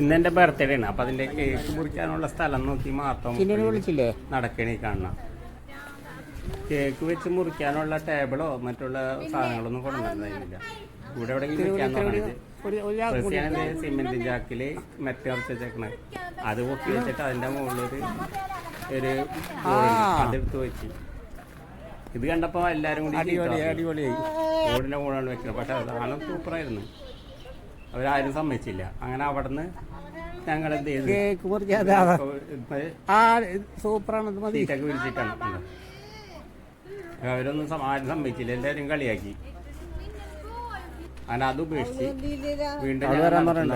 ഇന്ന് എന്റെ ബർത്ത്ഡേ ആണ്. അപ്പൊ അതിന്റെ കേക്ക് മുറിക്കാനുള്ള സ്ഥലം നോക്കി മാത്രം നടക്കണി വിളിച്ചില്ലേ? നടക്കണേ കാണണം. കേക്ക് വെച്ച് മുറിക്കാനുള്ള ടേബിളോ മറ്റുള്ള സാധനങ്ങളൊന്നും കൊണ്ടുവന്നില്ല ഇവിടെ എവിടെയെങ്കിലും വെക്കാൻ സിമെന്റ് ചാക്കിൽ മെറ്റ ഉറച്ച് ചേക്കണ അത് പൊക്കി വെച്ചിട്ട് അതിന്റെ മുകളിലൊരു ഒരു. അതെടുത്ത് വെച്ച്. ഇത് കണ്ടപ്പോ എല്ലാരും കൂടി ഓടിന്റെ മുകളിലാണ് വെക്കുന്നത് പക്ഷെ അതാണ് സൂപ്പറായിരുന്നു അവരാരും സമ്മതിച്ചില്ല. അങ്ങനെ അവിടുന്ന് ഞങ്ങൾ എന്ത് ചെയ്തു? കേക്ക് മുറിക്കാതെ അതാ. ആ സൂപ്പറാണ് ഇത് മതി. സീറ്റൊക്കെ വിരിച്ചിട്ടാണ് അവരൊന്നും ആരും സമ്മതിച്ചില്ല. എല്ലാവരും കളിയാക്കി. അങ്ങനെ അത് ഉപേക്ഷിച്ച് വീണ്ടും ഇറങ്ങി പറയണ്ട.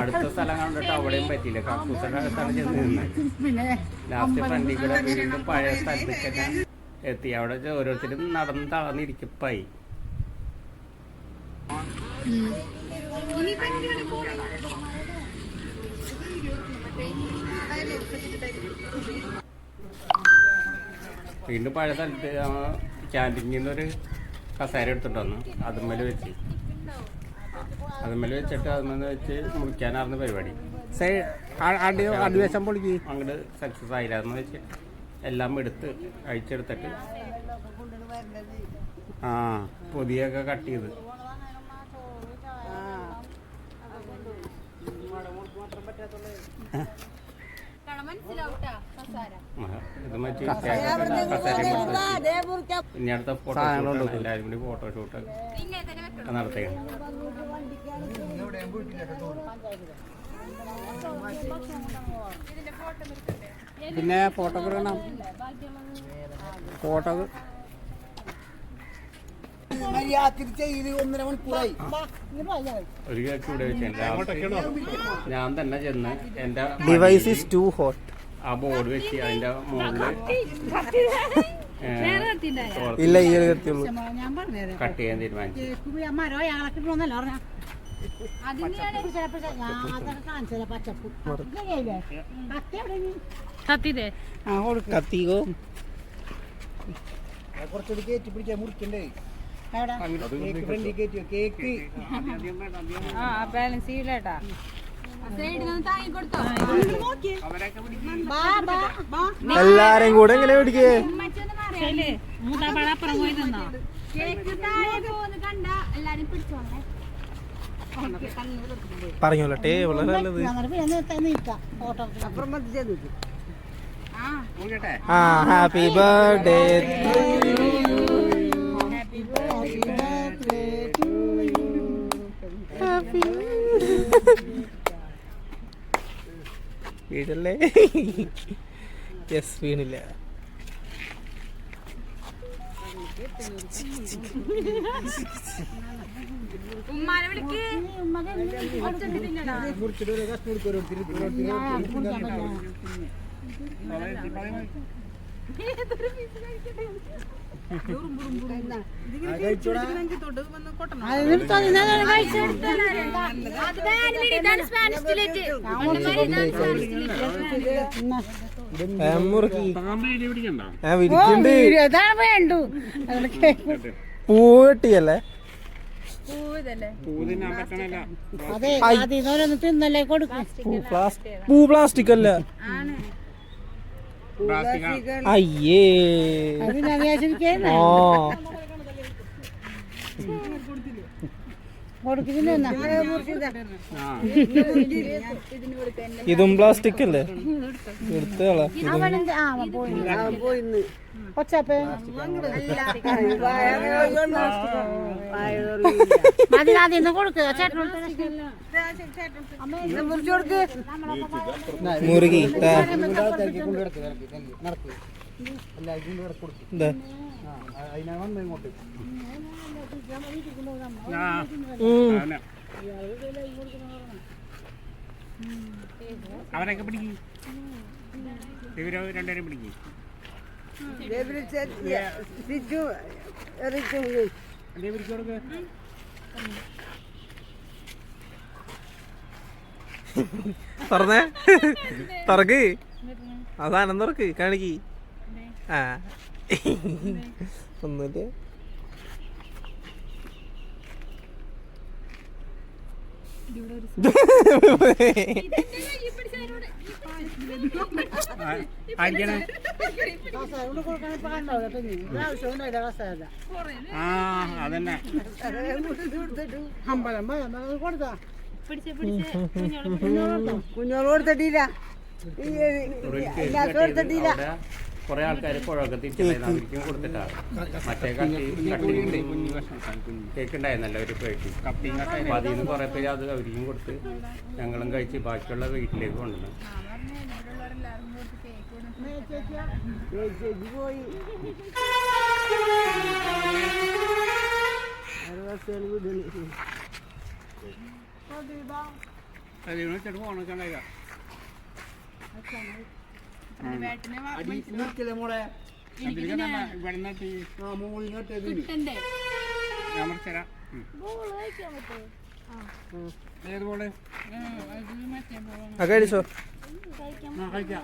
അടുത്ത സ്ഥലം കണ്ടിട്ട് അവിടെയും പറ്റിയില്ല. കക്കൂസന്റെ അടുത്താണ് ചെന്ന് നിന്നത്. ലാസ്റ്റ് ഫ്രണ്ടിൽ കൂടെ വീണ്ടും പഴയ സ്ഥലത്തേക്ക് എത്തി. അവിടെ ഓരോരുത്തരും നടന്ന് തളർന്നിരിക്കപ്പായി വീണ്ടും പഴയ സ്ഥലത്ത് ക്യാന്റീനിൽ നിന്നൊരു കസേര എടുത്തിട്ടു വന്നു. അതുമ്മൽ വെച്ച്. അതുമ്മൽ വെച്ചിട്ട് അതുമെന്ന് വെച്ച് മുറിക്കാനായിരുന്നു പരിപാടി. അടിവശം പൊളിക്ക്. അങ്ങോട്ട് സക്സസ് ആയില്ലായിരുന്നു വെച്ച് എല്ലാം എടുത്ത് അഴിച്ചെടുത്തിട്ട് ആ പൊതിയൊക്കെ കട്ട് ചെയ്ത്. കസേര ഇനി അടുത്ത ഫോട്ടോ എല്ലാവരും കൂടി ഫോട്ടോഷൂട്ട് നടത്തുകയാണ് പിന്നെ ഫോട്ടോ ഫോട്ടോ ഒരു കേക്ക് ഇവിടെ വെച്ച് ഞാൻ തന്നെ ചെന്ന് എന്റെ ഡിവൈസ് ഇസ് ടു ഹോട്ട് ആ ബോർഡ് വെച്ച് അതിന്റെ മുകളിൽ ഇല്ല ഈ ഒരു കത്തിയുള്ളൂ. ഞാൻ പറഞ്ഞുതരാം കട്ട് ചെയ്യാൻ തീരുമാനിച്ചു. മരോ ഞങ്ങളൊക്കെ ഇട്ടൊന്നല്ല പറഞ്ഞ. കാണിച്ചത് പച്ചപ്പ്. കത്തി എവിടെ കത്തിതേ ആ കൊടുക്ക. കത്തിക്കോ? കുറച്ചുകൂടി കയറ്റി പിടിക്കാൻ മുറിക്കണ്ടേ? ആ ബാലൻസ് ചെയ്യൂലേട്ടാ. എല്ലാരെയും കൂടെ എങ്ങനെ പിടിക്കേ? മൂത്താപ്പാട അപ്പുറം പോയി നിന്നോ. പറഞ്ഞോളൂ ടേബിൾ നല്ലത് ഹാപ്പി പിന്നെ നീക്കാം birthday to you. Happy വീടല്ലേ യെസ് വീണില്ല ഉമ്മാനെ വിളിക്ക് മുറിച്ചിട്ട് വേണ്ടു അതുകൊണ്ട് കേക്ക് പൂ പൂവിതല്ലേ അതെ അതിൽ ഓരോന്ന് തിന്നല്ലേ കൊടുക്കും. പൂ പ്ലാസ്റ്റിക് പൂ പ്ലാസ്റ്റിക് അല്ല അയ്യേ. ആ. ഇതും പ്ലാസ്റ്റിക് അല്ലേ? എടുത്തോളാ മുറുകി. അവരൊക്കെ പിടിക്കും. രണ്ടുപേരും പിടിക്കും. തുറന്നേ. തുറക്ക്. തുറക്ക്. കാണിക്ക്. ആ. ഒന്നുമില്ല അതന്നെ. കൊടുത്താ. പിടിച്ച് കുറെ ആൾക്കാർ പുഴയൊക്കെ തിരിച്ചിട്ടുണ്ടായിരുന്നു കൊടുത്തിട്ടാണ്. കൊടുത്തിട്ടാ മറ്റേ കട്ടി കട്ടി കേക്ക് ഉണ്ടായിരുന്നല്ലോ ഒരു പേട്ടി. അപ്പൊ അതിൽ നിന്ന് കുറെ പേര് അത് അവർക്കും കൊടുത്ത് ഞങ്ങളും കഴിച്ച് ബാക്കിയുള്ള വീട്ടിലേക്ക് കൊണ്ടുവന്നു. പോയി നിർത്തില്ലേ മോളെ? ആ മോളിൽ നട്ടത് ആ. കഴിച്ചോ. കഴിക്കാം.